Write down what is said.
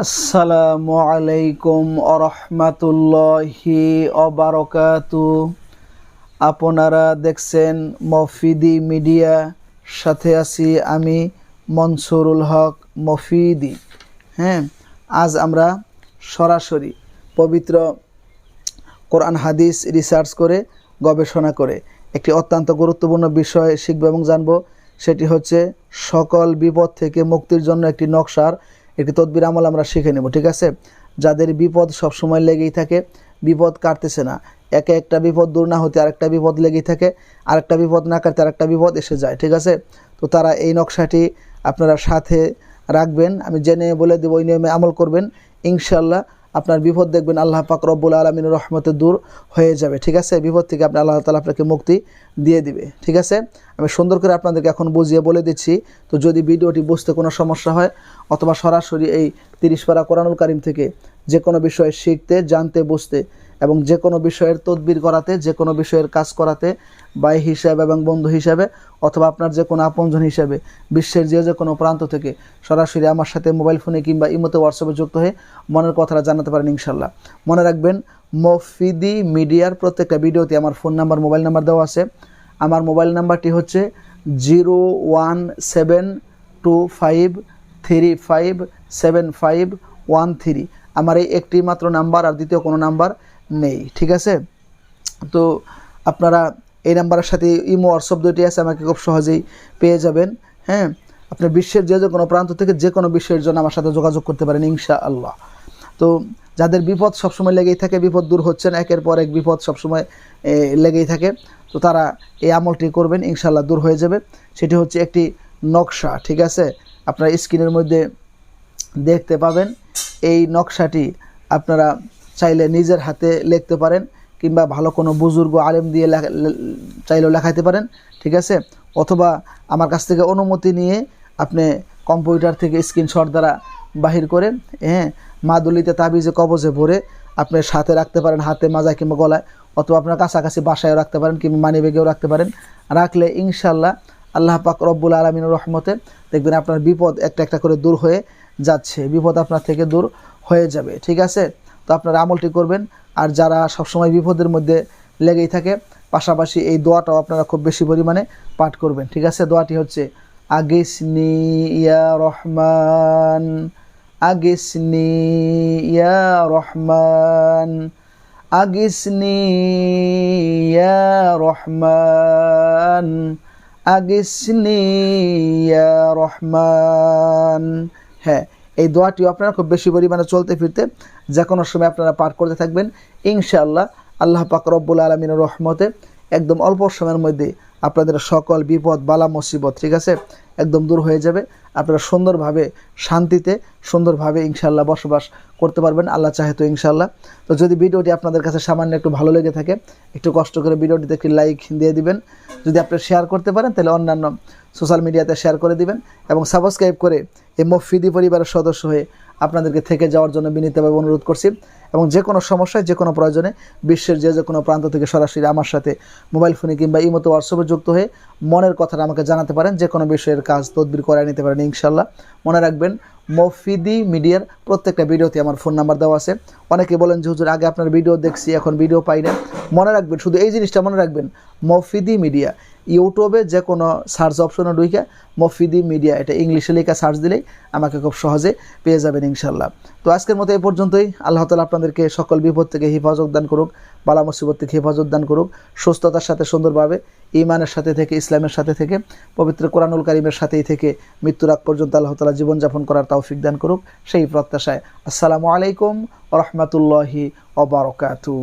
আসসালামু আলাইকুম আরহামাতুল্লাহি অবারকাতু আপনারা দেখছেন মফিদি মিডিয়া, সাথে আছি আমি মনসুরুল হক মফিদি। হ্যাঁ আজ আমরা সরাসরি পবিত্র কোরআন হাদিস রিসার্চ করে, গবেষণা করে একটি অত্যন্ত গুরুত্বপূর্ণ বিষয় শিখব এবং জানব, সেটি হচ্ছে সকল বিপদ থেকে মুক্তির জন্য একটি নকশার একটি তদবির আমল আমরা শিখে নেব, ঠিক আছে? যাদের বিপদ সবসময় লেগেই থাকে, বিপদ কাটতেছে না। একে একটা বিপদ দূর না হতে আরেকটা বিপদ লেগেই থাকে। আরেকটা বিপদ না কাটতে আরেকটা বিপদ এসে যায়, ঠিক আছে? তো তারা এই নকশাটি আপনারা সাথে রাখবেন। আমি জেনে বলে দেবো ওই নিয়মে আমল করবেন। ইনশাল্লাহ আপনার বিপদ দেখবেন আল্লাহ পাক রব্বুল আলমিন রহমতে দূর হয়ে যাবে, ঠিক আছে? বিপদ থেকে আপনি আল্লাহ তালা আপনাকে মুক্তি দিয়ে দিবে, ঠিক আছে? আমি সুন্দর করে আপনাদেরকে এখন বুঝিয়ে বলে দিচ্ছি, তো যদি ভিডিওটি বুঝতে কোনো সমস্যা হয় অথবা সরাসরি এই তিরিশ পারা কোরআনুল কারিম থেকে যে কোনো বিষয়ে শিখতে, জানতে, বুঝতে এবং যে কোনো বিষয়ের তদবির করাতে, যে কোনো বিষয়ের কাজ করাতে, ভাই হিসাবে এবং বন্ধু হিসাবে, অথবা আপনার যে কোনো আপনজন হিসাবে, বিশ্বের যে যে কোনো প্রান্ত থেকে সরাসরি আমার সাথে মোবাইল ফোনে কিংবা ইমোতে হোয়াটসঅ্যাপে যুক্ত হয়ে মনের কথাটা জানাতে পারেন ইনশাল্লাহ মনে রাখবেন, মফিদি মিডিয়ার প্রত্যেকটা ভিডিওতে আমার ফোন নাম্বার, মোবাইল নাম্বার দেওয়া আছে। আমার মোবাইল নাম্বারটি হচ্ছে zero one seven two five three five seven five one three. আমার এই একটি মাত্র নাম্বার আর দ্বিতীয় কোনো নাম্বার নেই, ঠিক আছে? তো আপনারা এই নাম্বারের সাথে ইমো হোয়াটসঅ্যাপ দুইটি আছে, আমাকে খুব সহজেই পেয়ে যাবেন হ্যাঁ? আপনি বিশ্বের যে যে কোনো প্রান্ত থেকে যে কোনো বিষয়ের জন্য আমার সাথে যোগাযোগ করতে পারেন ইনশা আল্লাহ তো যাদের বিপদ সবসময় লেগেই থাকে, বিপদ দূর হচ্ছে না, একের পর এক বিপদ সবসময় লেগেই থাকে, তো তারা এই আমলটি করবেন ইনশাল্লাহ দূর হয়ে যাবে। সেটি হচ্ছে একটি নকশা, ঠিক আছে? আপনার স্ক্রিনের মধ্যে দেখতে পাবেন, এই নকশাটি আপনারা চাইলে নিজের হাতে লিখতে পারেন কিংবা ভালো কোনো বুজুর্গ আলেম দিয়ে চাইলেও লেখাইতে পারেন, ঠিক আছে? অথবা আমার কাছ থেকে অনুমতি নিয়ে আপনি কম্পিউটার থেকে স্ক্রিনশট দ্বারা বাহির করে হ্যাঁ? মাদুলিতে তাবিজে, কবজে ভরে আপনি সাথে রাখতে পারেন, হাতে মাজায় কিংবা গলায়, অথবা আপনার কাছাকাছি বাসায়ও রাখতে পারেন কিংবা মানি ব্যাগেও রাখতে পারেন। রাখলে ইনশাল্লাহ আল্লাহ পাক রব্বুল আলমিনের রহমতে দেখবেন আপনার বিপদ একটা একটা করে দূর হয়ে যাচ্ছে। বিপদ আপনার থেকে দূর হয়ে যাবে, ঠিক আছে? তো আপনারা আমলটি করবেন। আর যারা সবসময় বিপদের মধ্যে লেগেই থাকে, পাশাপাশি এই দোয়াটাও আপনারা খুব বেশি পরিমাণে পাঠ করবেন। ঠিক আছে? দোয়াটি হচ্ছে, আগিসনি ইয়া রহমান, আগিসনি ইয়া রহমান, আগিসনি ইয়া রহমান, আগিসনি ইয়া রহমান। হ্যাঁ এই দোয়াটিও আপনারা খুব বেশি পরিমাণে চলতে ফিরতে যে কোনো সময় আপনারা পাঠ করতে থাকবেন। ইনশাআল্লাহ আল্লাহ পাক রব্বুল আলমিনের রহমতে একদম অল্প সময়ের মধ্যে আপনাদের সকল বিপদ, বালা, মুসিবত, ঠিক আছে? একদম দূর হয়ে যাবে। আপনারা সুন্দরভাবে শান্তিতে, সুন্দরভাবে ইনশাল্লাহ বসবাস করতে পারবেন। আল্লাহ চাহে তো ইনশাল্লাহ তো যদি ভিডিওটি আপনাদের কাছে সামান্য একটু ভালো লেগে থাকে, একটু কষ্ট করে ভিডিওটিতে একটি লাইক দিয়ে দিবেন। যদি আপনি শেয়ার করতে পারেন, তাহলে অন্যান্য সোশ্যাল মিডিয়াতে শেয়ার করে দিবেন এবং সাবস্ক্রাইব করে এই মফিদি পরিবারের সদস্য হয়ে আপনাদেরকে থেকে যাওয়ার জন্য বিনীতভাবে অনুরোধ করছি এবং যে কোনো সমস্যায়, যে কোনো প্রয়োজনে বিশ্বের যে যে কোনো প্রান্ত থেকে সরাসরি আমার সাথে মোবাইল ফোনে কিংবা ইমতো হোয়াটসঅ্যাপে যুক্ত হয়ে মনের কথাটা আমাকে জানাতে পারেন। যে কোনো বিষয়ের কাজ তদবির করে নিতে পারেন ইনশাল্লাহ মনে রাখবেন, মফিদি মিডিয়ার প্রত্যেকটা ভিডিওতে আমার ফোন নাম্বার দেওয়া আছে। অনেকে বলেন যে, হুজুর, আগে আপনার ভিডিও দেখছি, এখন ভিডিও পাই না। মনে রাখবেন, শুধু এই জিনিসটা মনে রাখবেন, মফিদি মিডিয়া। ইউটিউবে যে কোনো সার্চ অপশনে ঢুকে মফিদি মিডিয়া এটা ইংলিশে লেখা সার্চ দিলেই আমাকে খুব সহজে পেয়ে যাবেন ইনশাল্লাহ তো আজকের মতো এই পর্যন্তই। আল্লাহ তালা আপনাদেরকে সকল বিপদ থেকে হেফাজত দান করুক, বালা মুসিবত থেকে হেফাজত দান করুক, সুস্থতার সাথে সুন্দরভাবে ইমানের সাথে থেকে, ইসলামের সাথে থেকে, পবিত্র কোরআনুল কারিমের সাথেই থেকে মৃত্যুর আগ পর্যন্ত আল্লাহ তালা জীবনযাপন করার তৌফিক দান করুক। সেই প্রত্যাশায় আসসালামু আলাইকুম রহমতুল্লাহি অবরকাতু